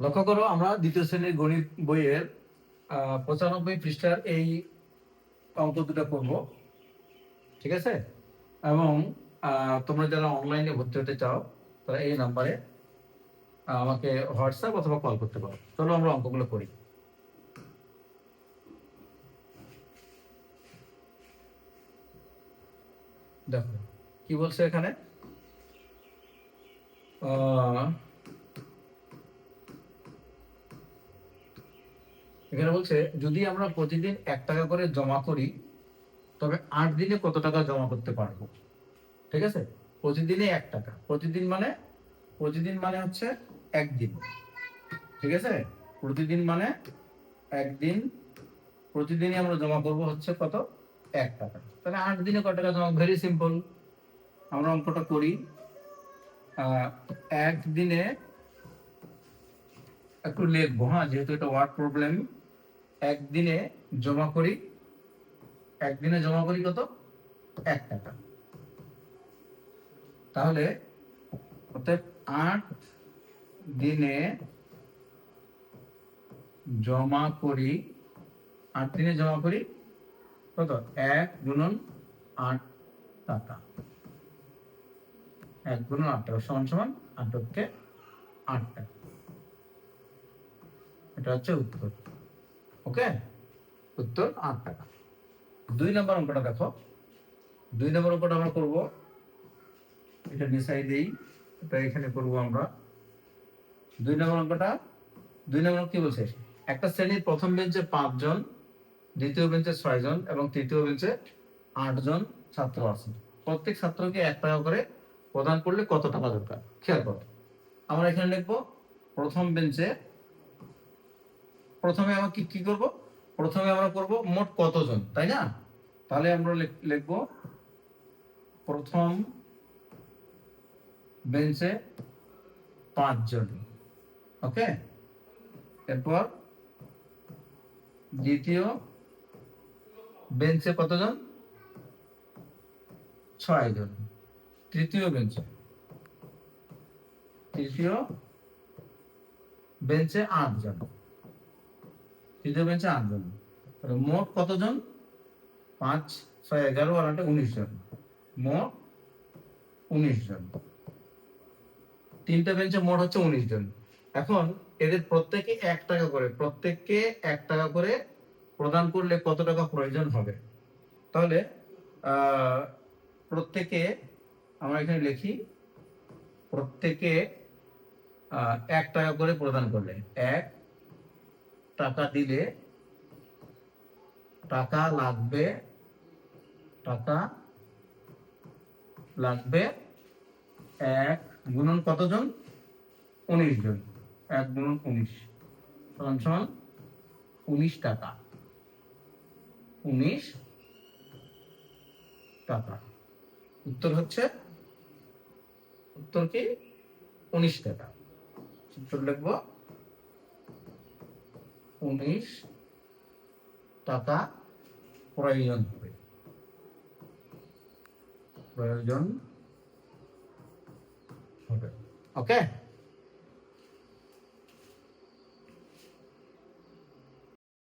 লক্ষ্য করো আমরা দ্বিতীয় শ্রেণির গণিত বইয়ের পঁচানব্বই পৃষ্ঠার এই অঙ্ক দুটো করব। ঠিক আছে? এবং তোমরা যারা অনলাইনে ভর্তি হতে চাও তারা এই নাম্বারে আমাকে হোয়াটসঅ্যাপ অথবা কল করতে পারো। চলো আমরা অঙ্কগুলো করি। দেখো কি বলছে এখানে? আহ, এখানে বলছে, যদি আমরা প্রতিদিন এক টাকা করে জমা করি, তবে আট দিনে কত টাকা জমা করতে পারব? ঠিক আছে? প্রতিদিনে এক টাকা। প্রতিদিন মানে প্রতিদিন মানে হচ্ছে একদিন। ঠিক আছে? প্রতিদিন মানে একদিন, প্রতিদিনই আমরা জমা করব হচ্ছে কত? এক টাকা। তাহলে আট দিনে কত টাকা জমা? ভেরি সিম্পল আমরা অঙ্কটা করি। একদিনে একটু লিখব হ্যাঁ যেহেতু এটা ওয়ার্ড প্রবলেম একদিনে জমা করি, একদিনে জমা করি কত? এক টাকা। তাহলে আট দিনে জমা করি, আট দিনে জমা করি কত? এক গুণন আট টাকা। এক গুণন আট টাকা সমান সমান আটকে আট টাকা। এটা হচ্ছে উত্তর। ওকে? উত্তর আট টাকা। দুই নম্বর অঙ্কটা দেখো। দুই নম্বর অঙ্কটা আমরা করব। এটা নিচাই দেই। এটা এখানে করব আমরা। দুই নম্বর অঙ্কটা, দুই নম্বর কি বলছে? একটা শ্রেণির প্রথম বেঞ্চে পাঁচজন, দ্বিতীয় বেঞ্চে ছয়জন এবং তৃতীয় বেঞ্চে আটজন ছাত্র আছে। প্রত্যেক ছাত্রকে এক টাকা করে প্রদান করলে কত টাকা দরকার? খেয়াল করো। আমরা এখানে লিখব, প্রথম বেঞ্চে প্রথমে আমরা কি কি করব? প্রথমে আমরা করব মোট কতজন, তাই না? তাহলে আমরা লিখব প্রথম বেঞ্চে পাঁচজন, ওকে? এরপর দ্বিতীয় বেঞ্চে কতজন? ছয় জন তৃতীয় বেঞ্চে। তৃতীয় বেঞ্চে আট জন তৃতীয় বেঞ্চে আটজন। মোট কতজন? পাঁচ, ছয়, এগারো আর আটে উনিশ জন। মোট উনিশ জন। তিনটা বেঞ্চে মোট হচ্ছে উনিশ জন। এখন এদের প্রত্যেকে এক টাকা করে, প্রত্যেককে এক টাকা করে প্রদান করলে কত টাকা প্রয়োজন হবে? তাহলে প্রত্যেকে আমরা এখানে লিখি, প্রত্যেকে এক টাকা করে প্রদান করলে, এক টাকা দিলে টাকা লাগবে টাকা লাগবে এক গুণন কতজন? উনিশ জন। এক গুণন উনিশ। সমান উনিশ টাকা। উনিশ টাকা। উত্তর হচ্ছে, উত্তর কি? উনিশ টাকা। উত্তর লিখব। উনিশ টাকা প্রয়োজন হবে প্রয়োজন হবে ওকে